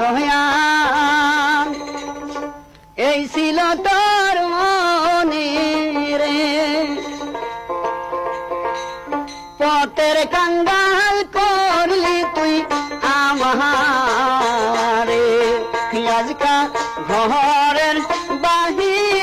দয়াল এই ছিল তোর মনে রে। পথের কাঙ্গাল করলি তুই আমারে। আজকা ঘরের বাহির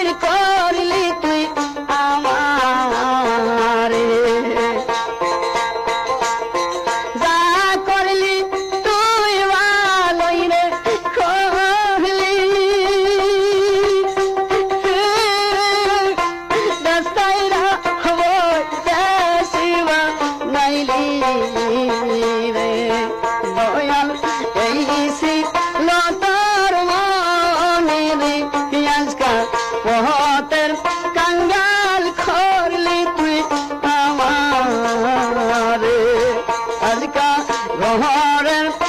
ঘরের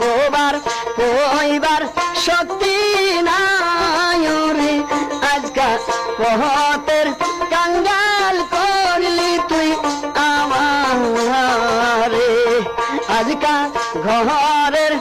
গোবার কইবার শক্তি নাই রে আজকা পথের কাঙ্গাল করলি তুই আমারে। আজকা ঘরের